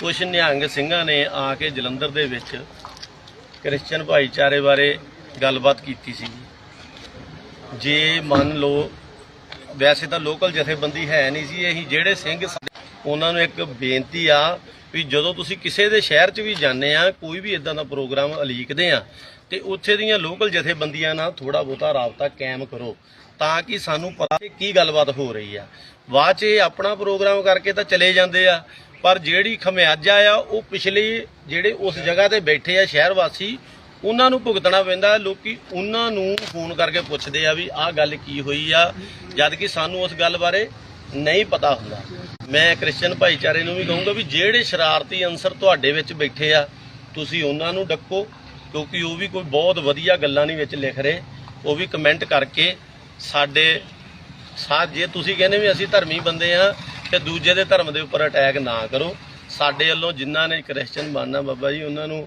ਕੁਝ ਨਿਹੰਗ ਸਿੰਘਾਂ ਨੇ ਆ ਕੇ ਜਲੰਧਰ ਦੇ ਵਿੱਚ ਕ੍ਰਿਸਚੀਅਨ ਭਾਈਚਾਰੇ ਬਾਰੇ ਗੱਲਬਾਤ ਕੀਤੀ ਸੀ। ਜੇ ਮੰਨ ਲਓ, ਵੈਸੇ ਤਾਂ ਲੋਕਲ ਜਥੇਬੰਦੀ ਹੈ ਨਹੀਂ ਸੀ, ਇਹੀ ਜਿਹੜੇ ਸਿੰਘ ਉਹਨਾਂ ਨੂੰ ਇੱਕ ਬੇਨਤੀ ਆ ਵੀ ਜਦੋਂ ਤੁਸੀਂ ਕਿਸੇ ਦੇ ਸ਼ਹਿਰ 'ਚ ਵੀ ਜਾਂਦੇ ਆ, ਕੋਈ ਵੀ ਇਦਾਂ ਦਾ ਪ੍ਰੋਗਰਾਮ ਅਲੀਕਦੇ ਆ, ਤੇ ਉੱਥੇ ਦੀਆਂ ਲੋਕਲ ਜਥੇਬੰਦੀਆਂ ਨਾਲ ਥੋੜਾ ਬਹੁਤਾ ਰਾਬਤਾ ਕਾਇਮ ਕਰੋ, ਤਾਂ ਕਿ ਸਾਨੂੰ ਪਤਾ ਕੀ ਗੱਲਬਾਤ ਹੋ ਰਹੀ ਆ। ਬਾਅਦ 'ਚ ਇਹ ਆਪਣਾ ਪ੍ਰੋਗਰਾਮ ਕਰਕੇ ਤਾਂ ਚਲੇ ਜਾਂਦੇ ਆ ਪਰ ਜਿਹੜੀ ਖਮਿਆਜਾ ਆ, ਉਹ ਪਿਛਲੇ ਜਿਹੜੇ ਉਸ ਜਗ੍ਹਾ ਤੇ ਬੈਠੇ ਆ ਸ਼ਹਿਰ ਵਾਸੀ, ਉਹਨਾਂ ਨੂੰ ਭੁਗਤਣਾ ਪੈਂਦਾ। ਲੋਕੀ ਉਹਨਾਂ ਨੂੰ ਫੋਨ ਕਰਕੇ ਪੁੱਛਦੇ ਆ ਵੀ ਆਹ ਗੱਲ ਕੀ ਹੋਈ ਆ? ਜਦ ਕਿ ਸਾਨੂੰ ਉਸ ਗੱਲ ਬਾਰੇ ਨਹੀਂ ਪਤਾ ਹੁੰਦਾ। ਮੈਂ ਕ੍ਰਿਸਚੀਅਨ ਭਾਈਚਾਰੇ ਨੂੰ ਵੀ ਕਹੂੰਗਾ ਵੀ ਜਿਹੜੇ ਸ਼ਰਾਰਤੀ ਅੰਸਰ ਤੁਹਾਡੇ ਵਿੱਚ ਬੈਠੇ ਆ, ਤੁਸੀਂ ਉਹਨਾਂ ਨੂੰ ਡੱਕੋ, ਕਿਉਂਕਿ ਉਹ ਵੀ ਕੋਈ ਬਹੁਤ ਵਧੀਆ ਗੱਲਾਂ ਨਹੀਂ ਵਿੱਚ ਲਿਖ ਰਹੇ। ਉਹ ਵੀ ਕਮੈਂਟ ਕਰਕੇ ਸਾਡੇ ਸਾਥ ਜੇ ਤੁਸੀਂ ਕਹਿੰਦੇ ਵੀ ਅਸੀਂ ਧਰਮੀ ਬੰਦੇ ਆ ਤੇ ਦੂਜੇ ਦੇ ਧਰਮ ਦੇ ਉੱਪਰ ਅਟੈਕ ਨਾ ਕਰੋ। ਸਾਡੇ ਵੱਲੋਂ ਜਿਨ੍ਹਾਂ ਨੇ ਕ੍ਰਿਸਚੀਅਨ ਬਣਨਾ ਬਾਬਾ ਜੀ, ਉਹਨਾਂ ਨੂੰ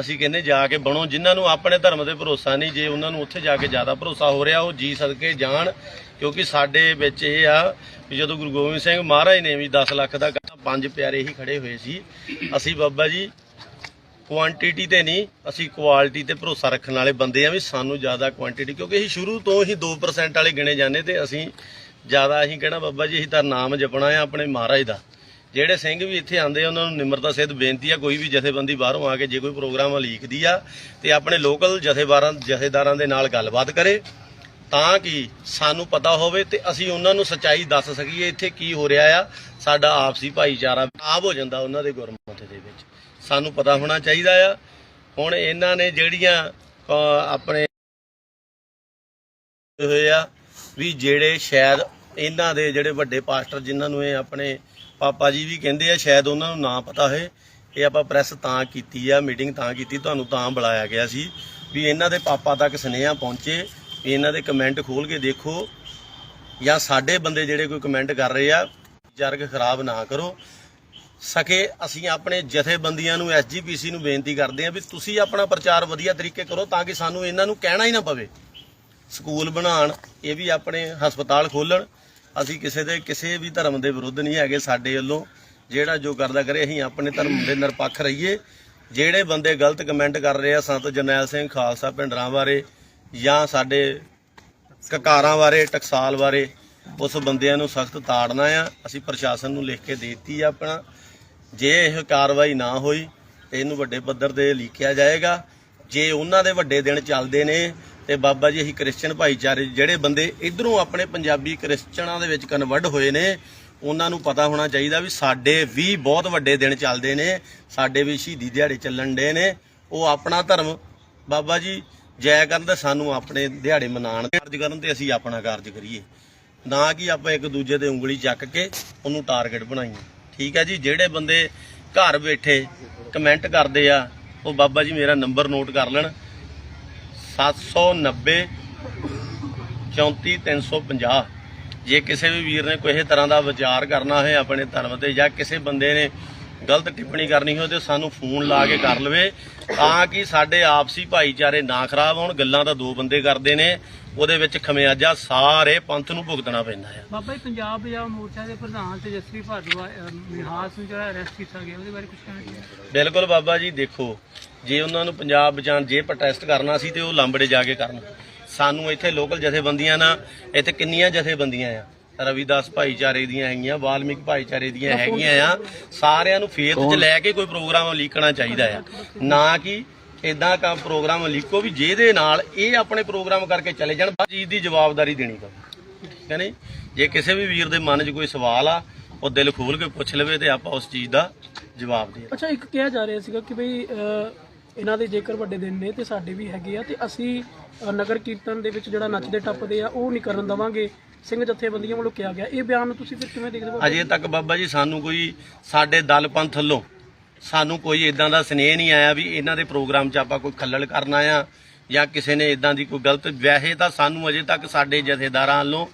ਅਸੀਂ ਕਹਿੰਦੇ ਜਾ ਕੇ ਬਣੋ। ਜਿਨ੍ਹਾਂ ਨੂੰ ਆਪਣੇ ਧਰਮ ਤੇ ਭਰੋਸਾ ਨਹੀਂ, ਜੇ ਉਹਨਾਂ ਨੂੰ ਉੱਥੇ ਜਾ ਕੇ ਜ਼ਿਆਦਾ ਭਰੋਸਾ ਹੋ ਰਿਹਾ, ਉਹ ਜੀ ਸਦਕੇ ਜਾਣ। ਕਿਉਂਕਿ ਸਾਡੇ ਵਿੱਚ ਇਹ ਆ ਵੀ ਜਦੋਂ ਗੁਰੂ ਗੋਬਿੰਦ ਸਿੰਘ ਮਹਾਰਾਜ ਨੇ ਵੀ 10 ਲੱਖ ਦਾ ਪੰਜ ਪਿਆਰੇ ਹੀ ਖੜੇ ਹੋਏ ਸੀ। ਅਸੀਂ ਬਾਬਾ ਜੀ ਕੁਆਂਟੀਟੀ ਤੇ ਨਹੀਂ, ਅਸੀਂ ਕੁਆਲਿਟੀ ਤੇ ਭਰੋਸਾ ਰੱਖਣ ਵਾਲੇ ਬੰਦੇ ਆ ਵੀ ਸਾਨੂੰ ਜ਼ਿਆਦਾ ਕੁਆਂਟੀਟੀ ਕਿਉਂਕਿ ਅਸੀਂ ਸ਼ੁਰੂ ਤੋਂ ਹੀ 2% ਵਾਲੇ ਗਿਣੇ ਜਾਂਦੇ ਤੇ ਅਸੀਂ ਜ਼ਿਆਦਾ ਅਸੀਂ ਕਹਿਣਾ ਬਾਬਾ ਜੀ, ਅਸੀਂ ਤਾਂ ਨਾਮ ਜਪਣਾ ਆ ਆਪਣੇ ਮਹਾਰਾਜ ਦਾ। ਜਿਹੜੇ ਸਿੰਘ ਵੀ ਇੱਥੇ ਆਉਂਦੇ ਉਹਨਾਂ ਨੂੰ ਨਿਮਰਤਾ ਸਹਿਤ ਬੇਨਤੀ ਆ, ਕੋਈ ਵੀ ਜਥੇਬੰਦੀ ਬਾਹਰੋਂ ਆ ਕੇ ਜੇ ਕੋਈ ਪ੍ਰੋਗਰਾਮ ਲੀਕਦੀ ਆ, ਤੇ ਆਪਣੇ ਲੋਕਲ ਜਥੇਬਾਰਾਂ ਜਥੇਦਾਰਾਂ ਦੇ ਨਾਲ ਗੱਲਬਾਤ ਕਰੇ। ਤਾਂ ਕਿ ਸਾਨੂੰ ਪਤਾ ਹੋਵੇ ਤੇ ਅਸੀਂ ਉਹਨਾਂ ਨੂੰ ਸੱਚਾਈ ਦੱਸ ਸਕੀਏ ਇੱਥੇ ਕੀ ਹੋ ਰਿਹਾ ਆ, ਸਾਡਾ ਆਪਸੀ ਭਾਈਚਾਰਾ ਆਬ ਹੋ ਜਾਂਦਾ ਉਹਨਾਂ ਦੇ ਗੁਰਮਤਿ ਦੇ ਵਿੱਚ। ਸਾਨੂੰ ਪਤਾ ਹੋਣਾ ਚਾਹੀਦਾ ਆ। ਹੁਣ ਇਹਨਾਂ ਨੇ ਜਿਹੜੀਆਂ ਆਪਣੇ ਹੋਏ ਆ ਵੀ ਜਿਹੜੇ ਸ਼ਾਇਦ ਇਹਨਾਂ ਦੇ ਜਿਹੜੇ ਵੱਡੇ ਪਾਸਟਰ ਜਿਨ੍ਹਾਂ ਨੂੰ ਇਹ ਆਪਣੇ ਪਾਪਾ ਜੀ ਵੀ ਕਹਿੰਦੇ ਆ, ਸ਼ਾਇਦ ਉਹਨਾਂ ਨੂੰ ਨਾ ਪਤਾ ਹੋਏ, ਇਹ ਆਪਾਂ ਪ੍ਰੈਸ ਤਾਂ ਕੀਤੀ ਆ, ਮੀਟਿੰਗ ਤਾਂ ਕੀਤੀ, ਤੁਹਾਨੂੰ ਤਾਂ ਬੁਲਾਇਆ ਗਿਆ ਸੀ ਵੀ ਇਹਨਾਂ ਦੇ ਪਾਪਾ ਤੱਕ ਸੁਨੇਹਾ ਪਹੁੰਚੇ, ਵੀ ਇਹਨਾਂ ਦੇ ਕਮੈਂਟ ਖੋਲ ਕੇ ਦੇਖੋ ਜਾਂ ਸਾਡੇ ਬੰਦੇ ਜਿਹੜੇ ਕੋਈ ਕਮੈਂਟ ਕਰ ਰਹੇ ਆ, ਜਰਗ ਖਰਾਬ ਨਾ ਕਰੋ। ਸਕੇ ਅਸੀਂ ਆਪਣੇ ਜਥੇਬੰਦੀਆਂ ਨੂੰ ਐਸਜੀਪੀਸੀ ਨੂੰ ਬੇਨਤੀ ਕਰਦੇ ਹਾਂ ਵੀ ਤੁਸੀਂ ਆਪਣਾ ਪ੍ਰਚਾਰ ਵਧੀਆ ਤਰੀਕੇ ਕਰੋ ਤਾਂ ਕਿ ਸਾਨੂੰ ਇਹਨਾਂ ਨੂੰ ਕਹਿਣਾ ਹੀ ਨਾ ਪਵੇ। ਸਕੂਲ ਬਣਾਉਣ, ਇਹ ਵੀ ਆਪਣੇ ਹਸਪਤਾਲ ਖੋਲਣ ਅਸੀਂ ਕਿਸੇ ਦੇ, ਕਿਸੇ ਵੀ ਧਰਮ ਦੇ ਵਿਰੁੱਧ ਨਹੀਂ ਹੈਗੇ ਸਾਡੇ ਵੱਲੋਂ। ਜਿਹੜਾ ਜੋ ਕਰਦਾ ਕਰੇ, ਅਸੀਂ ਆਪਣੇ ਧਰਮ ਦੇ ਨਿਰਪੱਖ ਰਹੀਏ। ਜਿਹੜੇ ਬੰਦੇ ਗਲਤ ਕਮੈਂਟ ਕਰ ਰਹੇ ਆ ਸੰਤ ਜਰਨੈਲ ਸਿੰਘ ਖਾਲਸਾ ਭਿੰਡਰਾਂ ਬਾਰੇ, ਜਾਂ ਸਾਡੇ ਕਕਾਰਾਂ ਬਾਰੇ, ਟਕਸਾਲ ਬਾਰੇ, ਉਸ ਬੰਦਿਆਂ ਨੂੰ ਸਖਤ ਤਾੜਨਾ ਆ। ਅਸੀਂ ਪ੍ਰਸ਼ਾਸਨ ਨੂੰ ਲਿਖ ਕੇ ਦੇਤੀ ਆ ਆਪਣਾ। ਜੇ ਇਹ ਕਾਰਵਾਈ ਨਾ ਹੋਈ, ਤੇ ਇਹਨੂੰ ਵੱਡੇ ਪੱਧਰ ਤੇ ਲਿਖਿਆ ਜਾਏਗਾ। ਜੇ ਉਹਨਾਂ ਦੇ ਵੱਡੇ ਦਿਨ ਚੱਲਦੇ ਨੇ ਤੇ ਬਾਬਾ ਜੀ, ਅਸੀਂ ਕ੍ਰਿਸਚੀਅਨ ਭਾਈਚਾਰੇ ਜਿਹੜੇ ਬੰਦੇ ਇਧਰੋਂ ਆਪਣੇ ਪੰਜਾਬੀ ਕ੍ਰਿਸਚਨਾਂ ਦੇ ਵਿੱਚ ਕਨਵਰਟ ਹੋਏ ਨੇ, ਉਹਨਾਂ ਨੂੰ ਪਤਾ ਹੋਣਾ ਚਾਹੀਦਾ ਵੀ ਸਾਡੇ ਵੀ ਬਹੁਤ ਵੱਡੇ ਦਿਨ ਚੱਲਦੇ ਨੇ, ਸਾਡੇ ਵੀ ਸ਼ਹੀਦੀ ਦਿਹਾੜੇ ਚੱਲਣ ਡੇ ਨੇ। ਉਹ ਆਪਣਾ ਧਰਮ, ਬਾਬਾ ਜੀ, ਜੈ ਕਰਨ ਤੇ ਸਾਨੂੰ ਆਪਣੇ ਦਿਹਾੜੇ ਮਨਾਉਣ ਕਾਰਜ ਕਰਨ ਤੇ ਅਸੀਂ ਆਪਣਾ ਕਾਰਜ ਕਰੀਏ। ਨਾ ਕਿ ਆਪਾਂ ਇੱਕ ਦੂਜੇ ਤੇ ਉਂਗਲੀ ਚੱਕ ਕੇ ਉਹਨੂੰ ਟਾਰਗੇਟ ਬਣਾਈਏ। ਠੀਕ ਹੈ ਜੀ, ਜਿਹੜੇ ਬੰਦੇ ਘਰ ਬੈਠੇ ਕਮੈਂਟ ਕਰਦੇ ਆ, ਉਹ ਬਾਬਾ ਜੀ ਮੇਰਾ ਨੰਬਰ ਨੋਟ ਕਰ ਲੈਣ। 790 34350 ਜੇ ਕਿਸੇ ਵੀ ਵੀਰ ਨੇ ਕੋਈ ਤਰ੍ਹਾਂ ਦਾ ਵਿਚਾਰ ਕਰਨਾ ਹੈ ਆਪਣੇ ਧਰਮ ਤੇ ਜਾਂ ਕਿਸੇ ਬੰਦੇ ਨੇ ਗਲਤ ਟਿੱਪਣੀ ਕਰਨੀ ਹੋਵੇ ਤੇ ਸਾਨੂੰ ਫੋਨ ਲਾ ਕੇ ਕਰ ਲਵੇ ਤਾਂ ਕਿ ਸਾਡੇ ਆਪਸੀ ਭਾਈਚਾਰੇ ਨਾ ਖਰਾਬ ਹੋਣ ਗੱਲਾਂ ਤਾਂ ਦੋ ਬੰਦੇ ਕਰਦੇ ਨੇ ਉਹਦੇ ਵਿੱਚ ਖਮਿਆਜਾ ਸਾਰੇ ਪੰਥ ਨੂੰ ਭੁਗਤਣਾ ਪੈਂਦਾ ਆ। ਬਾਬਾ ਜੀ ਪੰਜਾਬ ਪੰਜਾਬ ਮੋਰਚਾ ਦੇ ਪ੍ਰਧਾਨ ਤੇਜਸਵੀ ਭਾਦਵਾ ਮਿਹਾਸ ਨੂੰ ਜਿਹੜਾ ਅਰੈਸਟ ਕੀਤਾ ਗਿਆ ਉਹਦੇ ਬਾਰੇ ਕੁਝ ਕਹਿਣਾ ਬਿਲਕੁਲ ਬਾਬਾ ਜੀ ਦੇਖੋ ਜੇ ਉਹਨਾਂ ਨੂੰ ਪੰਜਾਬ ਬਚਾਉਣ ਜੇ ਪ੍ਰੋਟੈਸਟ ਕਰਨਾ ਸੀ ਤੇ ਉਹ ਲਾਂਬੜੇ ਜਾ ਕੇ ਕਰਨ। ਸਾਨੂੰ ਇੱਥੇ ਲੋਕਲ ਜਥੇਬੰਦੀਆਂ ਨਾ ਇੱਥੇ ਕਿੰਨੀਆਂ ਜਥੇਬੰਦੀਆਂ ਆ? ਰਵਿਦਾਸ ਭਾਈਚਾਰੇ ਦੀਆਂ ਹੈਗੀਆਂ ਵਾਲਮੀਕ ਭਾਈਚਾਰੇ ਦੀਆਂ ਹੈਗੀਆਂ ਆ। ਸਾਰਿਆਂ ਨੂੰ ਫੇਥ 'ਚ ਲੈ ਕੇ ਕੋਈ ਪ੍ਰੋਗਰਾਮ ਲੀਕਣਾ ਚਾਹੀਦਾ ਆ। ਨਾ ਕਿ ਇਦਾਂ ਕਾ ਪ੍ਰੋਗਰਾਮ ਲੀਕੋ ਵੀ ਜਿਹਦੇ ਨਾਲ ਇਹ ਆਪਣੇ ਪ੍ਰੋਗਰਾਮ ਕਰਕੇ ਚਲੇ ਜਾਣ ਚੀਜ਼ ਦੀ ਜਵਾਬਦਾਰੀ ਦੇਣੀ ਪਵੇ। ਠੀਕ ਹੈ ਨਹੀਂ ਜੇ ਕਿਸੇ ਵੀ ਵੀਰ ਦੇ ਮਨ 'ਚ ਕੋਈ ਸਵਾਲ ਆ ਉਹ ਦਿਲ ਖੋਲ ਕੇ ਪੁੱਛ ਲਵੇ ਤੇ ਆਪਾਂ ਉਸ ਚੀਜ਼ ਦਾ ਜਵਾਬ ਦੇ ਅੱਛਾ ਇੱਕ ਕਿਹਾ ਜਾ ਰਿਹਾ ਸੀਗਾ ਕਿ ਬਈ ਅਹ, ਇਹਨਾਂ ਦੇ ਜੇਕਰ ਵੱਡੇ ਦਿਨ ਨੇ ਤੇ ਸਾਡੇ ਵੀ ਹੈਗੇ ਆ ਤੇ ਅਸੀਂ ਨਗਰ ਕੀਰਤਨ ਦੇ ਵਿੱਚ ਜਿਹੜਾ ਨੱਚਦੇ ਟੱਪਦੇ ਆ ਉਹ ਨਹੀਂ ਕਰਨ ਦਵਾਂਗੇ। ਸਿੰਘ ਜਥੇਬੰਦੀਆਂ ਵੱਲੋਂ ਕਿਹਾ ਗਿਆ। ਇਹ ਬਿਆਨ ਨੂੰ ਤੁਸੀਂ ਫਿਰ ਕਿਵੇਂ ਦੇਖਦੇ ਹੋ? ਅਜੇ ਤੱਕ ਬਾਬਾ ਜੀ ਸਾਨੂੰ ਕੋਈ ਸਾਡੇ ਦਲ ਪੰਥ ਵੱਲੋਂ ਸਾਨੂੰ ਕੋਈ ਇਦਾਂ ਦਾ ਸਨੇਹ ਨਹੀਂ ਆਇਆ ਵੀ ਇਹਨਾਂ ਦੇ ਪ੍ਰੋਗਰਾਮ 'ਚ ਆਪਾਂ ਕੋਈ ਖੱਲਲ ਕਰਨਾ ਆ ਜਾਂ ਕਿਸੇ ਨੇ ਇਦਾਂ ਦੀ ਕੋਈ ਗਲਤ, ਵੈਸੇ ਤਾਂ ਸਾਨੂੰ ਅਜੇ ਤੱਕ ਸਾਡੇ ਜਥੇਦਾਰਾਂ ਵੱਲੋਂ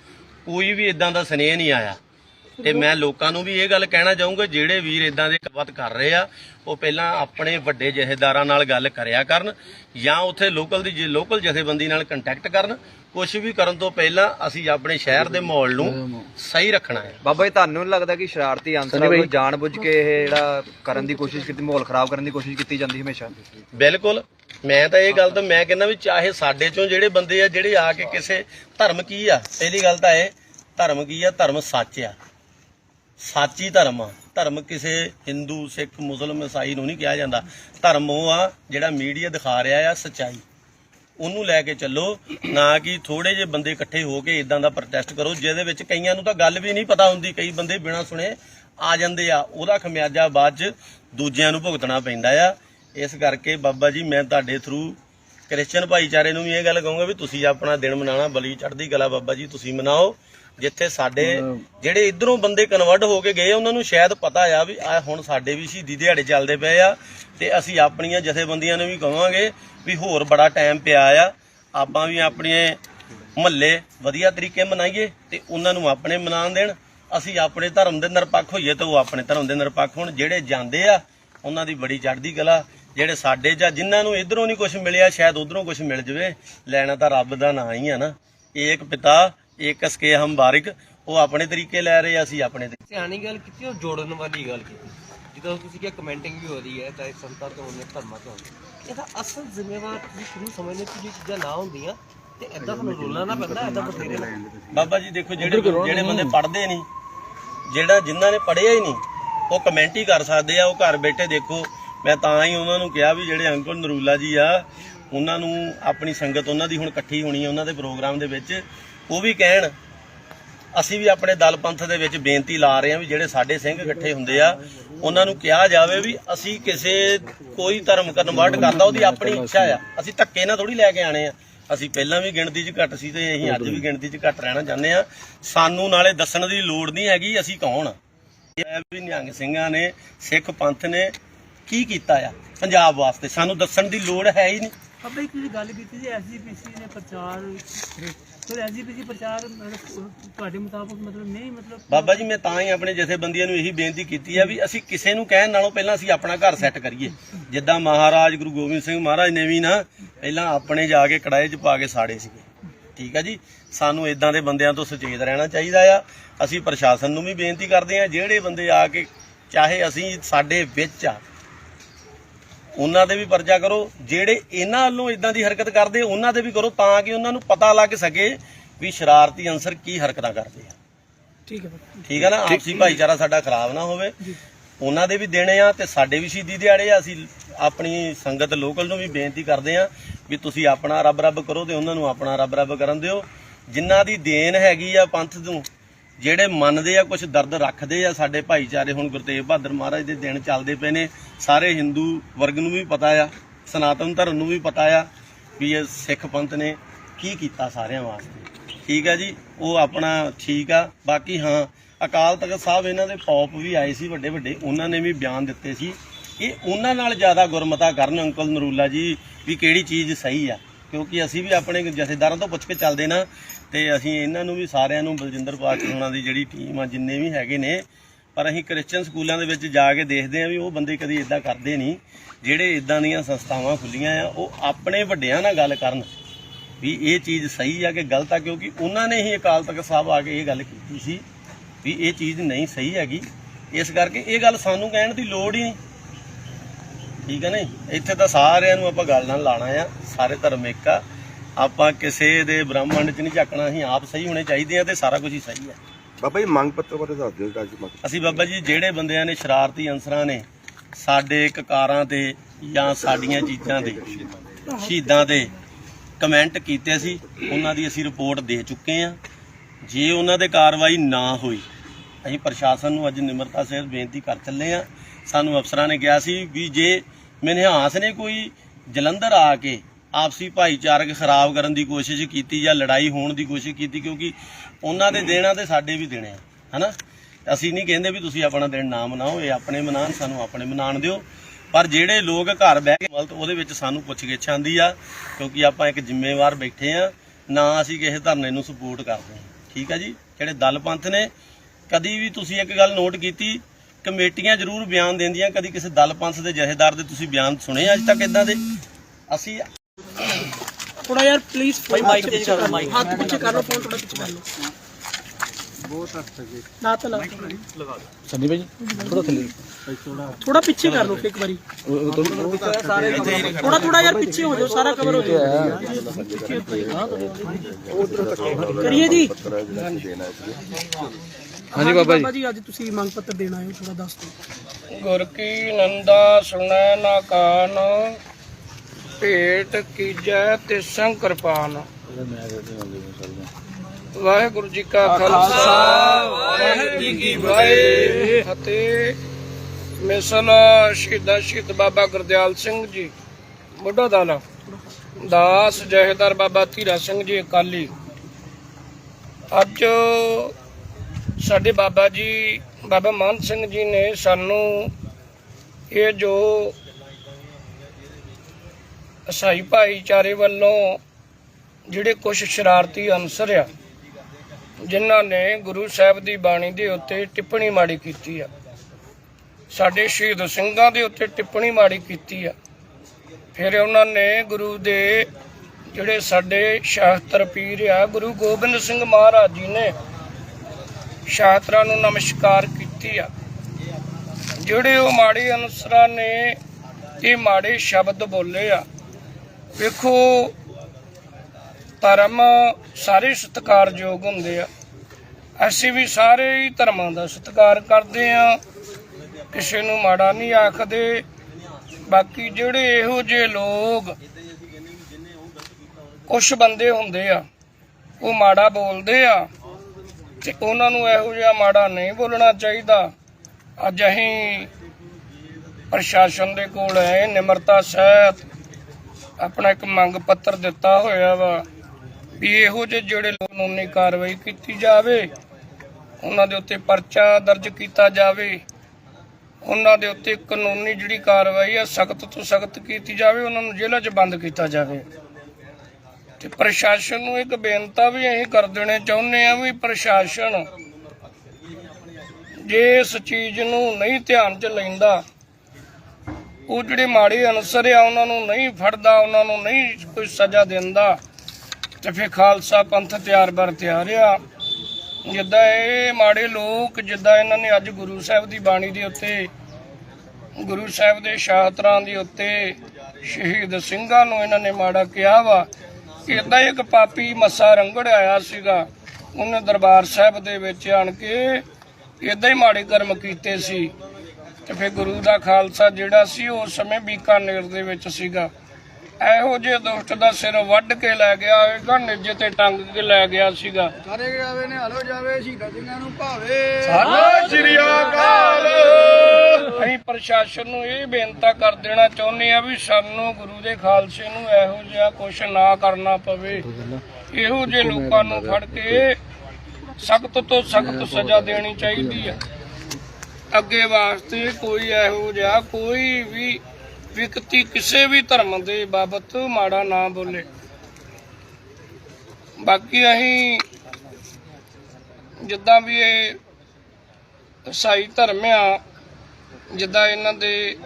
ਕੋਈ ਵੀ ਇਦਾਂ ਦਾ ਸਨੇਹ ਨਹੀਂ ਆਇਆ। ਤੇ ਮੈਂ ਲੋਕਾਂ ਨੂੰ ਵੀ ਇਹ ਗੱਲ ਕਹਿਣਾ ਚਾਹੂੰਗਾ, ਜਿਹੜੇ ਵੀਰ ਇਦਾਂ ਦੇ ਗੱਲਬਾਤ ਕਰ ਰਹੇ ਆ, ਉਹ ਪਹਿਲਾਂ ਆਪਣੇ ਵੱਡੇ ਜਥੇਦਾਰਾਂ ਨਾਲ ਗੱਲ ਕਰਿਆ ਕਰਨ ਜਾਂ ਉੱਥੇ ਲੋਕਲ ਦੀ ਲੋਕਲ ਜਥੇਬੰਦੀ ਨਾਲ ਕੰਟੈਕਟ ਕਰਨ ਕੁਝ ਵੀ ਕਰਨ ਤੋਂ ਪਹਿਲਾਂ ਅਸੀਂ ਆਪਣੇ ਸ਼ਹਿਰ ਦੇ ਮਾਹੌਲ ਨੂੰ ਸਹੀ ਰੱਖਣਾ ਹੈ। ਬਾਬਾ ਜੀ ਤੁਹਾਨੂੰ ਨੀ ਲੱਗਦਾ ਕਿ ਸ਼ਰਾਰਤੀ ਅੰਸਰਾਂ ਨੂੰ ਜਾਣਬੁੱਝ ਕੇ ਇਹ ਜਿਹੜਾ ਕਰਨ ਦੀ ਕੋਸ਼ਿਸ਼ ਕੀਤੀ ਮਾਹੌਲ ਖਰਾਬ ਕਰਨ ਦੀ ਕੋਸ਼ਿਸ਼ ਕੀਤੀ ਜਾਂਦੀ ਹਮੇਸ਼ਾ? ਬਿਲਕੁਲ। ਮੈਂ ਤਾਂ ਇਹ ਗੱਲ ਤਾਂ ਮੈਂ ਕਹਿੰਦਾ ਵੀ ਚਾਹੇ ਸਾਡੇ ਚੋਂ ਜਿਹੜੇ ਬੰਦੇ ਆ ਜਿਹੜੇ ਆ ਕੇ ਕਿਸੇ ਧਰਮ ਕੀ ਆ ਪਹਿਲੀ ਗੱਲ ਤਾਂ ਇਹ ਧਰਮ ਕੀ ਆ? ਧਰਮ ਸੱਚ ਆ। ਸੱਚੀ ਧਰਮ ਆ। ਧਰਮ ਕਿਸੇ ਹਿੰਦੂ ਸਿੱਖ ਮੁਸਲਮ ਈਸਾਈ ਨੂੰ ਨਹੀਂ ਕਿਹਾ ਜਾਂਦਾ। ਧਰਮ ਉਹ ਆ ਜਿਹੜਾ ਮੀਡੀਆ ਦਿਖਾ ਰਿਹਾ ਆ ਸੱਚਾਈ। ਉਹਨੂੰ ਲੈ ਕੇ ਚੱਲੋ, ਨਾ ਕਿ ਥੋੜੇ ਜਿਹੇ ਬੰਦੇ ਇਕੱਠੇ ਹੋ ਕੇ ਇਦਾਂ ਦਾ ਪ੍ਰੋਟੈਸਟ ਕਰੋ, ਜਿਹਦੇ ਵਿੱਚ ਕਈਆਂ ਨੂੰ ਤਾਂ ਗੱਲ ਵੀ ਨਹੀਂ ਪਤਾ ਹੁੰਦੀ, ਕਈ ਬੰਦੇ ਬਿਨਾਂ ਸੁਣੇ ਆ ਜਾਂਦੇ ਆ। ਉਹਦਾ ਖਮਿਆਜਾ ਬਾਅਦ ਚ ਦੂਜਿਆਂ ਨੂੰ ਭੁਗਤਣਾ ਪੈਂਦਾ ਆ। ਇਸ ਕਰਕੇ ਬਾਬਾ ਜੀ, ਮੈਂ ਤੁਹਾਡੇ ਥਰੂ ਕ੍ਰਿਸਚੀਅਨ ਭਾਈਚਾਰੇ ਨੂੰ ਵੀ ਇਹ ਗੱਲ ਕਹੂੰਗਾ ਵੀ ਤੁਸੀਂ ਆਪਣਾ ਦਿਨ ਮਨਾਣਾ ਬਲੀ ਚੜ੍ਹਦੀ ਕਲਾ ਬਾਬਾ ਜੀ, ਤੁਸੀਂ ਮਨਾਓ। ਜਿੱਥੇ ਸਾਡੇ ਜਿਹੜੇ ਇਧਰੋਂ ਬੰਦੇ ਕਨਵਰਟ ਹੋ ਕੇ ਗਏ ਉਹਨਾਂ ਨੂੰ ਸ਼ਾਇਦ ਪਤਾ ਆ ਵੀ ਆ ਹੁਣ ਸਾਡੇ ਵੀ ਸ਼ਹੀਦੀ ਦਿਹਾੜੇ ਚੱਲਦੇ ਪਏ ਆ ਤੇ ਅਸੀਂ ਆਪਣੀਆਂ ਜਥੇਬੰਦੀਆਂ ਨੂੰ ਵੀ ਕਹਾਂਗੇ ਵੀ ਹੋਰ ਬੜਾ ਟਾਈਮ ਪਿਆ ਆ। ਆਪਾਂ ਵੀ ਆਪਣੇ ਮਹੱਲੇ ਵਧੀਆ ਤਰੀਕੇ ਮਨਾਈਏ ਤੇ ਉਹਨਾਂ ਨੂੰ ਆਪਣੇ ਮਨਾਉਣ ਦੇਣ। ਅਸੀਂ ਆਪਣੇ ਧਰਮ ਦੇ ਨਿਰਪੱਖ ਹੋਈਏ ਤੇ ਉਹ ਆਪਣੇ ਧਰਮ ਦੇ ਨਿਰਪੱਖ ਹੋਣ। ਜਿਹੜੇ ਜਾਂਦੇ ਆ ਉਹਨਾਂ ਦੀ ਬੜੀ ਚੜ੍ਹਦੀ ਕਲਾ। ਜਿਹੜੇ ਸਾਡੇ ਜਾਂ ਜਿਨ੍ਹਾਂ ਨੂੰ ਇਧਰੋਂ ਨਹੀਂ ਕੁਝ ਮਿਲਿਆ ਸ਼ਾਇਦ ਉਧਰੋਂ ਕੁਝ ਮਿਲ ਜਵੇ। ਲੈਣਾ ਤਾਂ ਰੱਬ ਦਾ ਨਾਂ ਹੀ ਆ ਨਾ। ਏਕ ਪਿਤਾ ਏਕ ਸਕੇ ਹਮ ਬਾਰਿਕ ਉਹ ਆਪਣੇ ਤਰੀਕੇ ਲੈ ਰਹੇ ਆ, ਅਸੀਂ ਆਪਣੇ ਤਰੀਕੇ। ਸਿਆਣੀ ਗੱਲ ਕੀਤੀ ਉਹ ਜੋੜਨ ਵਾਲੀ ਗੱਲ ਕੀਤੀ। ਜਿੱਦਾਂ ਤੁਸੀਂ ਕਿਹਾ ਕਮੈਂਟਿੰਗ ਵੀ ਹੋ ਰਹੀ ਹੈ ਚਾਹੇ ਸੰਤਾਂ ਤੋਂ ਹੋਣੀ ਧਰਮਾਂ ਤੋਂ ਹੋਣੀ ਇਹਦਾ ਅਸਲ ਜ਼ਿੰਮੇਵਾਰ ਤੁਸੀਂ ਸ਼ੁਰੂ ਸਮਝਦੇ ਕਿ ਜੇ ਚੀਜ਼ਾਂ ਨਾ ਹੁੰਦੀਆਂ ਤੇ ਐਦਾਂ ਤੁਹਾਨੂੰ ਰੋਲਣਾ ਨਾ ਪੈਂਦਾ ਐਦਾਂ ਬਥੇਰੇ ਨਾ। ਬਾਬਾ ਜੀ ਦੇਖੋ ਜਿਹੜੇ ਜਿਹੜੇ ਬੰਦੇ ਪੜ੍ਹਦੇ ਨਹੀਂ ਜਿਹੜਾ ਜਿਨ੍ਹਾਂ ਨੇ ਪੜ੍ਹਿਆ ਹੀ ਨਹੀਂ ਉਹ ਕਮੈਂਟ ਹੀ ਕਰ ਸਕਦੇ ਆ ਉਹ ਘਰ ਬੈਠੇ ਦੇਖੋ। ਮੈਂ ਤਾਂ ਹੀ ਉਹਨਾਂ ਨੂੰ ਕਿਹਾ ਵੀ ਜਿਹੜੇ ਅੰਕਲ ਨਰੂਲਾ ਜੀ ਆ ਉਹਨਾਂ ਨੂੰ ਆਪਣੀ ਸੰਗਤ ਉਹਨਾਂ ਦੀ ਹੁਣ ਇਕੱਠੀ ਹੋਣੀ ਹੈ ਉਹਨਾਂ ਦੇ ਪ੍ਰੋਗਰਾਮ ਦੇ ਵਿੱਚ। ਉਹ ਵੀ ਕਹਿਣ, ਅਸੀਂ ਵੀ ਆਪਣੇ ਦਲ ਪੰਥ ਦੇ ਵਿੱਚ ਬੇਨਤੀ ਲਾ ਰਹੇ ਹਾਂ ਵੀ ਜਿਹੜੇ ਸਾਡੇ ਸਿੰਘ ਇਕੱਠੇ ਹੁੰਦੇ ਆ, ਉਹਨਾਂ ਨੂੰ ਕਿਹਾ ਜਾਵੇ ਵੀ ਅਸੀਂ ਕਿਸੇ ਕੋਈ ਧਰਮ ਕਨਵਰਟ ਕਰਦਾ, ਉਹਦੀ ਆਪਣੀ ਇੱਛਾ ਆ। ਅਸੀਂ ਧੱਕੇ ਨਾਲ ਥੋੜੀ ਲੈ ਕੇ ਆਣੇ ਆ। ਅਸੀਂ ਪਹਿਲਾਂ ਵੀ ਗਿਣਤੀ 'ਚ ਘੱਟ ਸੀ ਤੇ ਅਸੀਂ ਅੱਜ ਵੀ ਗਿਣਤੀ 'ਚ ਘੱਟ ਰਹਿਣਾ ਚਾਹੁੰਦੇ ਆ। ਸਾਨੂੰ ਨਾਲੇ ਦੱਸਣ ਦੀ ਲੋੜ ਨਹੀਂ ਹੈਗੀ, ਅਸੀਂ ਕੌਣ ਆ? ਇਹ ਵੀ ਨਿਹੰਗ ਸਿੰਘਾਂ ਨੇ, ਸਿੱਖ ਪੰਥ ਨੇ ਕੀ ਕੀਤਾ ਆ? ਪੰਜਾਬ ਵਾਸਤੇ ਸਾਨੂੰ ਦੱਸਣ ਦੀ ਲੋੜ ਹੈ ਹੀ ਨਹੀਂ। ਅੱਬੇ ਤੁਸੀਂ ਗੱਲ ਕੀਤੀ ਸੀ ਐਸਜੀਪੀਸੀ ਨੇ ਪ੍ਰਚਾਰ ਫਿਰ ਐਸਜੀਪੀਸੀ ਪ੍ਰਚਾਰ, ਮਤਲਬ, ਤੁਹਾਡੇ ਮੁਤਾਬਕ ਮਤਲਬ ਨਹੀਂ, ਮਤਲਬ ਬਾਬਾ ਜੀ, ਮੈਂ ਤਾਂ ਹੀ ਆਪਣੇ ਜਥੇਬੰਦੀਆਂ ਨੂੰ ਇਹੀ ਬੇਨਤੀ ਕੀਤੀ ਆ ਵੀ ਅਸੀਂ ਕਿਸੇ ਨੂੰ ਕਹਿਣ ਨਾਲੋਂ ਪਹਿਲਾਂ ਅਸੀਂ ਆਪਣਾ ਘਰ ਸੈੱਟ ਕਰੀਏ। ਜਿੱਦਾਂ ਮਹਾਰਾਜ ਗੁਰੂ ਗੋਬਿੰਦ ਸਿੰਘ ਮਹਾਰਾਜ ਨੇ ਵੀ ਨਾ, ਪਹਿਲਾਂ ਆਪਣੇ ਜਾ ਕੇ ਕੜਾਏ 'ਚ ਪਾ ਕੇ ਸਾੜੇ ਸੀਗੇ। ਠੀਕ ਆ ਜੀ? ਸਾਨੂੰ ਇਦਾਂ ਦੇ ਬੰਦਿਆਂ ਤੋਂ ਸੁਚੇਤ ਰਹਿਣਾ ਚਾਹੀਦਾ ਆ। ਅਸੀਂ ਪ੍ਰਸ਼ਾਸਨ ਨੂੰ ਵੀ ਬੇਨਤੀ ਕਰਦੇ ਆ, ਜਿਹੜੇ ਬੰਦੇ ਆ ਕੇ, ਚਾਹੇ ਅਸੀਂ ਸਾਡੇ ਵਿੱਚ ਆ ਉਹਨਾਂ ਦੇ ਵੀ ਪਰਚਾ ਕਰੋ। ਜਿਹੜੇ ਇਹਨਾਂ ਵੱਲੋਂ ਇਦਾਂ ਦੀ ਹਰਕਤ ਕਰਦੇ ਉਹਨਾਂ ਦੇ ਵੀ ਕਰੋ ਤਾਂ ਕਿ ਉਹਨਾਂ ਨੂੰ ਪਤਾ ਲੱਗ ਸਕੇ ਵੀ ਸ਼ਰਾਰਤੀ ਅੰਸਰ ਕੀ ਹਰਕਤਾਂ ਕਰਦੇ ਆ। ਠੀਕ ਹੈ ਠੀਕ ਹੈ ਨਾ? ਆਪਸੀ ਭਾਈਚਾਰਾ ਸਾਡਾ ਖਰਾਬ ਨਾ ਹੋਵੇ। ਉਹਨਾਂ ਦੇ ਵੀ ਦੇਣੇ ਆ ਤੇ ਸਾਡੇ ਵੀ ਸ਼ਹੀਦੀ ਦਿਹਾੜੇ ਆ। ਅਸੀਂ ਆਪਣੀ ਸੰਗਤ ਲੋਕਲ ਨੂੰ ਵੀ ਬੇਨਤੀ ਕਰਦੇ ਆ ਵੀ ਤੁਸੀਂ ਆਪਣਾ ਰੱਬ ਰੱਬ ਕਰੋ ਤੇ ਉਹਨਾਂ ਨੂੰ ਆਪਣਾ ਰੱਬ ਰੱਬ ਕਰਨ ਦਿਓ। ਜਿਨ੍ਹਾਂ ਦੀ ਦੇਣ ਹੈਗੀ ਆ ਪੰਥ ਨੂੰ ਜਿਹੜੇ ਮੰਨਦੇ ਆ ਕੁਝ ਦਰਦ ਰੱਖਦੇ ਆ ਸਾਡੇ ਭਾਈਚਾਰੇ, ਹੁਣ ਗੁਰਤੇਗ ਬਹਾਦਰ ਮਹਾਰਾਜ ਦੇ ਦਿਨ ਚੱਲਦੇ ਪਏ ਨੇ। ਸਾਰੇ ਹਿੰਦੂ ਵਰਗ ਨੂੰ ਵੀ ਪਤਾ ਆ, ਸਨਾਤਨ ਧਰਮ ਨੂੰ ਵੀ ਪਤਾ ਆ ਵੀ ਇਹ ਸਿੱਖ ਪੰਥ ਨੇ ਕੀ ਕੀਤਾ ਸਾਰਿਆਂ ਵਾਸਤੇ। ਠੀਕ ਆ ਜੀ, ਉਹ ਆਪਣਾ ਠੀਕ ਆ। ਬਾਕੀ ਹਾਂ, ਅਕਾਲ ਤਖਤ ਸਾਹਿਬ ਇਹਨਾਂ ਦੇ ਪੌਪ ਵੀ ਆਏ ਸੀ ਵੱਡੇ ਵੱਡੇ, ਉਹਨਾਂ ਨੇ ਵੀ ਬਿਆਨ ਦਿੱਤੇ ਸੀ। ਇਹ ਉਹਨਾਂ ਨਾਲ ਜ਼ਿਆਦਾ ਗੁਰਮਤਾ ਕਰਨ, ਅੰਕਲ ਨਰੂਲਾ ਜੀ, ਵੀ ਕਿਹੜੀ ਚੀਜ਼ ਸਹੀ ਆ। ਕਿਉਂਕਿ ਅਸੀਂ ਵੀ ਆਪਣੇ ਜਥੇਦਾਰਾਂ ਤੋਂ ਪੁੱਛ ਕੇ ਚੱਲਦੇ ਨਾ, ਤੇ ਅਸੀਂ ਇਹਨਾਂ ਨੂੰ ਵੀ ਸਾਰਿਆਂ ਨੂੰ ਬਲਜਿੰਦਰ ਪਾਠ ਹੋਣਾ ਦੀ ਜਿਹੜੀ ਟੀਮ ਆ, ਜਿੰਨੇ ਵੀ ਹੈਗੇ ਨੇ, ਪਰ ਅਸੀਂ ਕ੍ਰਿਸਚੀਅਨ ਸਕੂਲਾਂ ਦੇ ਵਿੱਚ ਜਾ ਕੇ ਦੇਖਦੇ ਆ ਵੀ ਉਹ ਬੰਦੇ ਕਦੀ ਇਦਾਂ ਕਰਦੇ ਨਹੀਂ। ਜਿਹੜੇ ਇਦਾਂ ਦੀਆਂ ਸੰਸਥਾਵਾਂ ਖੁੱਲੀਆਂ ਆ, ਉਹ ਆਪਣੇ ਵੱਡਿਆਂ ਨਾਲ ਗੱਲ ਕਰਨ ਵੀ ਇਹ ਚੀਜ਼ ਸਹੀ ਆ ਕਿ ਗਲਤ ਆ, ਕਿਉਂਕਿ ਉਹਨਾਂ ਨੇ ਹੀ ਅਕਾਲ ਤਖਤ ਸਾਹਿਬ ਆ ਕੇ ਇਹ ਗੱਲ ਕੀਤੀ ਸੀ ਵੀ ਇਹ ਚੀਜ਼ ਨਹੀਂ ਸਹੀ ਹੈਗੀ। ਇਸ ਕਰਕੇ ਇਹ ਗੱਲ ਸਾਨੂੰ ਕਹਿਣ ਦੀ ਲੋੜ ਹੀ ਨਹੀਂ। ਠੀਕ ਹੈ ਨਹੀਂ? ਇੱਥੇ ਤਾਂ ਸਾਰਿਆਂ ਨੂੰ ਆਪਾਂ ਗੱਲ ਨਾਲ ਲਾਣਾ ਆ ਸਾਰੇ ਧਰਮ ਇੱਕ ਆ। ਆਪਾਂ ਕਿਸੇ ਦੇ ਬ੍ਰਾਹਮਣ ਚ ਨਹੀਂ ਝਾਕਣਾ ਅਸੀਂ ਆਪ ਸਹੀ ਹੋਣੇ ਚਾਹੀਦੇ ਆ ਤੇ ਸਾਰਾ ਕੁਝ ਹੀ ਸਹੀ ਆ। ਬਾਬਾ ਜੀ ਮੰਗ ਪੱਤਰ ਬਾਰੇ ਦੱਸ ਦਿਓ ਮੰਗ ਅਸੀਂ ਬਾਬਾ ਜੀ ਜਿਹੜੇ ਬੰਦਿਆਂ ਨੇ ਸ਼ਰਾਰਤੀ ਅੰਸਰਾਂ ਨੇ ਸਾਡੇ ਕਕਾਰਾਂ ਤੇ ਜਾਂ ਸਾਡੀਆਂ ਚੀਜ਼ਾਂ ਦੇ ਸ਼ਹੀਦਾਂ ਦੇ ਕਮੈਂਟ ਕੀਤੇ ਸੀ ਉਹਨਾਂ ਦੀ ਅਸੀਂ ਰਿਪੋਰਟ ਦੇ ਚੁੱਕੇ ਆ। ਜੇ ਉਹਨਾਂ ਦੇ ਕਾਰਵਾਈ ਨਾ ਹੋਈ ਅਸੀਂ ਪ੍ਰਸ਼ਾਸਨ ਨੂੰ ਅੱਜ ਨਿਮਰਤਾ ਸਹਿਤ ਬੇਨਤੀ ਕਰ ਚੱਲੇ ਆ। ਸਾਨੂੰ ਅਫਸਰਾਂ ਨੇ ਕਿਹਾ ਸੀ ਵੀ ਜੇ ਮਨਿਹਾਸ ਨੇ ਕੋਈ ਜਲੰਧਰ ਆ ਕੇ ਆਪਸੀ ਭਾਈਚਾਰਕ ਖਰਾਬ ਕਰਨ ਦੀ ਕੋਸ਼ਿਸ਼ ਕੀਤੀ ਜਾਂ ਲੜਾਈ ਹੋਣ ਦੀ ਕੋਸ਼ਿਸ਼ ਕੀਤੀ, ਕਿਉਂਕਿ ਉਹਨਾਂ ਦੇ ਦੇਣਾ ਤੇ ਸਾਡੇ ਵੀ ਦੇਣੇ ਆ, ਹਨਾ? ਅਸੀਂ ਨਹੀਂ ਕਹਿੰਦੇ ਵੀ ਤੁਸੀਂ ਆਪਣਾ ਦਿਨ ਨਾ ਮਨਾਓ, ਇਹ ਆਪਣੇ ਮਨਾਉਣ, ਸਾਨੂੰ ਆਪਣੇ ਮਨਾਉਣ ਦਿਓ। ਪਰ ਜਿਹੜੇ ਲੋਕ ਘਰ ਬਹਿ ਕੇ ਗਲਤ ਉਹਦੇ ਵਿੱਚ ਸਾਨੂੰ ਪੁੱਛਗਿੱਛ ਆਂਦੀ ਆ, ਕਿਉਂਕਿ ਆਪਾਂ ਇੱਕ ਜ਼ਿੰਮੇਵਾਰ ਬੈਠੇ ਆ, ਨਾ ਅਸੀਂ ਕਿਸੇ ਧਰਨੇ ਨੂੰ ਸਪੋਰਟ ਕਰਦੇ ਹਾਂ। ਠੀਕ ਆ ਜੀ? ਜਿਹੜੇ ਦਲ ਪੰਥ ਨੇ, ਕਦੀ ਵੀ ਤੁਸੀਂ ਇੱਕ ਗੱਲ ਨੋਟ ਕੀਤੀ ਕਮੇਟੀਆਂ ਜ਼ਰੂਰ ਬਿਆਨ ਦਿੰਦੀਆਂ ਕਦੀ ਕਿਸੇ ਦਲ ਪੰਥ ਦੇ ਜਥੇਦਾਰ ਦੇ ਤੁਸੀਂ ਬਿਆਨ ਸੁਣੇ ਅੱਜ ਤੱਕ ਇਦਾਂ ਦੇ? ਅਸੀਂ ਥੋੜਾ ਯਾਰ ਪਲੀਜ਼ ਭਾਈ ਮਾਈਕ ਤੇ ਕਰ ਲਓ ਹੱਥ ਪਿੱਛੇ ਕਰ ਲਓ ਫੋਨ ਥੋੜਾ ਪਿੱਛੇ ਕਰ ਲਓ। ਬਹੁਤ ਅੱਛਾ ਜੀ ਨਾ ਤਾਂ ਲਾ। ਸੰਨੀ ਭਾਈ ਥੋੜਾ ਥੱਲੇ ਥੋੜਾ ਪਿੱਛੇ ਕਰ ਲਓ ਇੱਕ ਵਾਰੀ। ਥੋੜਾ ਥੋੜਾ ਯਾਰ ਪਿੱਛੇ ਹੋ ਜਾਓ ਸਾਰਾ ਕਵਰ ਹੋ ਜਾਓ ਕਰੀਏ ਜੀ। ਹਾਂਜੀ ਬਾਬਾ ਜੀ। ਅੱਜ ਤੁਸੀਂ ਮੰਗ ਪੱਤਰ ਦੇਣ ਆਏ ਹੋ ਥੋੜਾ ਦੱਸ ਦਿਓ। ਗੁਰ ਕੀ ਨੰਦਾ ਸੁਣੈ ਨਾ ਕਾਨ ਭੇਟ ਕੀਜੈ ਤੇ ਸੰਕਰਪਾਨ ਵਾਹਿਗੁਰੂ ਜੀ ਕਾ ਖਾਲਸਾ ਵਾਹਿਗੁਰੂ ਜੀ ਕੀ ਫਤਿਹ। ਮਿਸਲ ਸ਼ਹੀਦਾਂ ਸ਼ਹੀਦ ਬਾਬਾ ਗੁਰਦਿਆਲ ਸਿੰਘ ਜੀ ਬੁੱਢਾ ਦਾਲਾ। ਦਾਸ ਜਹੇਦਾਰ ਬਾਬਾ ਧੀਰਾ ਸਿੰਘ ਜੀ ਅਕਾਲੀ। ਅੱਜ ਸਾਡੇ ਬਾਬਾ ਜੀ, ਬਾਬਾ ਮਾਨ ਸਿੰਘ ਜੀ ਨੇ ਸਾਨੂੰ ਇਹ ਜੋ ਇਸਾਈ ਭਾਈਚਾਰੇ ਵੱਲੋਂ ਜਿਹੜੇ ਕੁਝ ਸ਼ਰਾਰਤੀ ਅਨਸਰ ਆ, ਜਿਨ੍ਹਾਂ ਨੇ ਗੁਰੂ ਸਾਹਿਬ ਦੀ ਬਾਣੀ ਦੇ ਉੱਤੇ ਟਿੱਪਣੀ ਮਾੜੀ ਕੀਤੀ ਆ, ਸਾਡੇ ਸ਼ਹੀਦ ਸਿੰਘਾਂ ਦੇ ਉੱਤੇ ਟਿੱਪਣੀ ਮਾੜੀ ਕੀਤੀ ਆ, ਫਿਰ ਉਹਨਾਂ ਨੇ ਗੁਰੂ ਦੇ ਜਿਹੜੇ ਸਾਡੇ ਸ਼ਾਸਤਰ ਪੀਰ ਆ, ਗੁਰੂ ਗੋਬਿੰਦ ਸਿੰਘ ਮਹਾਰਾਜ ਜੀ ਨੇ ਸ਼ਾਸਤਰਾਂ ਨੂੰ ਨਮਸਕਾਰ ਕੀਤੀ ਆ। ਜਿਹੜੇ ਉਹ ਮਾੜੇ ਅਨਸਰਾਂ ਨੇ ਇਹ ਮਾੜੇ ਸ਼ਬਦ ਬੋਲੇ ਆ, ਵੇਖੋ, ਧਰਮ ਸਾਰੇ ਸਤਿਕਾਰਯੋਗ ਹੁੰਦੇ ਆ। ਅਸੀਂ ਵੀ ਸਾਰੇ ਹੀ ਧਰਮਾਂ ਦਾ ਸਤਿਕਾਰ ਕਰਦੇ ਆ। ਕਿਸੇ ਨੂੰ ਮਾੜਾ ਨਹੀਂ ਆਖਦੇ। ਬਾਕੀ ਜਿਹੜੇ ਇਹੋ ਜਿਹੇ ਲੋਕ ਕੁਝ ਬੰਦੇ ਹੁੰਦੇ ਆ, ਉਹ ਮਾੜਾ ਬੋਲਦੇ ਆ। ਤੇ ਉਹਨਾਂ ਨੂੰ ਇਹੋ ਜਿਹਾ ਮਾੜਾ ਨਹੀਂ ਬੋਲਣਾ ਚਾਹੀਦਾ। ਅੱਜ ਅਸੀਂ ਪ੍ਰਸ਼ਾਸਨ ਦੇ ਕੋਲ ਹੈ ਨਿਮਰਤਾ ਸਹਿਤ ਆਪਣਾ ਇੱਕ ਮੰਗ ਪੱਤਰ ਦਿੱਤਾ ਹੋਇਆ ਵਾ ਵੀ ਇਹੋ ਜਿਹੇ ਜਿਹੜੇ ਕਾਨੂੰਨੀ ਕਾਰਵਾਈ ਕੀਤੀ ਜਾਵੇ, ਉਹਨਾਂ ਦੇ ਉੱਤੇ ਪਰਚਾ ਦਰਜ ਕੀਤਾ ਜਾਵੇ, ਉਹਨਾਂ ਦੇ ਉੱਤੇ ਕਾਨੂੰਨੀ ਜਿਹੜੀ ਕਾਰਵਾਈ ਆ ਸਖਤ ਤੋਂ ਸਖਤ ਕੀਤੀ ਜਾਵੇ, ਉਹਨਾਂ ਨੂੰ ਜੇਲ੍ਹਾਂ 'ਚ ਬੰਦ ਕੀਤਾ ਜਾਵੇ। ਤੇ ਪ੍ਰਸ਼ਾਸਨ ਨੂੰ ਇੱਕ ਬੇਨਤੀ ਵੀ ਅਸੀਂ ਕਰ ਦੇਣੇ ਚਾਹੁੰਦੇ ਆ ਵੀ ਪ੍ਰਸ਼ਾਸਨ ਜੇ ਇਸ ਚੀਜ਼ ਨੂੰ ਨਹੀਂ ਧਿਆਨ 'ਚ ਲੈਂਦਾ, ਉਹ ਜਿਹੜੇ ਮਾੜੇ ਅਨਸਰ ਆ, ਉਹਨਾਂ ਨੂੰ ਨਹੀਂ ਫੜਦਾ, ਉਹਨਾਂ ਨੂੰ ਨਹੀਂ ਕੋਈ ਸਜ਼ਾ ਦਿੰਦਾ, ਤੇ ਫਿਰ ਖਾਲਸਾ ਪੰਥ ਤਿਆਰ ਬਰ ਤਿਆਰ ਆ। ਜਿੱਦਾਂ ਇਹ ਮਾੜੇ ਲੋਕ, ਜਿੱਦਾਂ ਇਹਨਾਂ ਨੇ ਅੱਜ ਗੁਰੂ ਸਾਹਿਬ ਦੀ ਬਾਣੀ ਦੇ ਉੱਤੇ, ਗੁਰੂ ਸਾਹਿਬ ਦੇ ਸ਼ਾਹਤਰਾਂ ਦੇ ਉੱਤੇ ਸ਼ਹੀਦ ਸਿੰਘਾਂ ਨੂੰ ਇਹਨਾਂ ਨੇ ਮਾੜਾ ਕਿਹਾ ਵਾ ਇਦਾਂ ਇੱਕ ਪਾਪੀ ਮੱਸਾ ਰੰਗੜ ਆਇਆ ਸੀਗਾ ਉਹਨੇ ਦਰਬਾਰ ਸਾਹਿਬ ਦੇ ਵਿੱਚ ਆਣ ਕੇ ਇਦਾਂ ਹੀ ਮਾੜੇ ਕਰਮ ਕੀਤੇ ਸੀ। ਤੇ ਫਿਰ ਗੁਰੂ ਦਾ ਖਾਲਸਾ ਜਿਹੜਾ ਸੀ ਉਸ ਸਮੇਂ ਬੀਕਾਨੇਰ ਦੇ ਵਿੱਚ ਸੀਗਾ। ਇਹੋ ਜਿਹੇ ਦੁਸ਼ਟ ਦਾ ਸਿਰ ਵੱਢ ਕੇ ਲੈ ਗਿਆ ਹੋਵੇਗਾ ਨਿੱਜੇ ਤੇ ਟੰਗ ਕੇ ਲੈ ਗਿਆ ਸੀਗਾ। ਸਾਰੇ ਜਾਵੇ ਨੇ ਹਲੋ ਜਾਵੇ ਸ਼ਹੀਦਾਂ ਸਿੰਘਾਂ ਨੂੰ ਭਾਵੇ। ਸਤਿ ਸ਼੍ਰੀ ਅਕਾਲ। ਪ੍ਰਸ਼ਾਸਨ ਨੂੰ ਇਹ ਬੇਨਤੀ ਕਰ ਦੇਣਾ ਚਾਹੁੰਦੇ ਆ ਵੀ ਸਾਨੂੰ ਗੁਰੂ ਦੇ ਖਾਲਸੇ ਨੂੰ ਇਹੋ ਜਿਹਾ ਕੁਝ ਨਾ ਕਰਨਾ ਪਵੇ। ਇਹੋ ਜਿਹੇ ਲੋਕਾਂ ਨੂੰ ਫੜ ਕੇ ਸਖਤ ਤੋਂ ਸਖਤ ਸਜ਼ਾ ਦੇਣੀ ਚਾਹੀਦੀ ਆ। ਅੱਗੇ ਵਾਸਤੇ ਕੋਈ ਇਹੋ ਜਿਹਾ ਕੋਈ ਵੀ ਵਿਅਕਤੀ ਕਿਸੇ ਵੀ ਧਰਮ ਦੇ ਬਾਬਤ ਮਾੜਾ ਨਾ ਬੋਲੇ। ਬਾਕੀ ਅਸੀਂ ਜਿੱਦਾਂ ਵੀ ਇਹ ਈਸਾਈ ਧਰਮ ਆ ਜਿੱਦਾਂ ਇਹਨਾਂ ਦੇ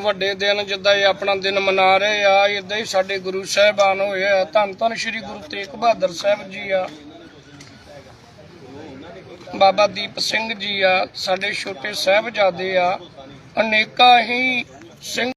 ਵੱਡੇ ਦਿਨ ਜਿੱਦਾਂ ਇਹ ਆਪਣਾ ਦਿਨ ਮਨਾ ਰਹੇ ਆ ਇਦਾਂ ਹੀ ਸਾਡੇ ਗੁਰੂ ਸਾਹਿਬਾਨ ਹੋਏ ਆ। ਧੰਨ ਧੰਨ ਸ੍ਰੀ ਗੁਰੂ ਤੇਗ ਬਹਾਦਰ ਸਾਹਿਬ ਜੀ ਆ। ਬਾਬਾ ਦੀਪ ਸਿੰਘ ਜੀ ਆ, ਸਾਡੇ ਛੋਟੇ ਸਾਹਿਬਜ਼ਾਦੇ ਆ। ਅਨੇਕਾਂ ਹੀ ਸਿੰਘ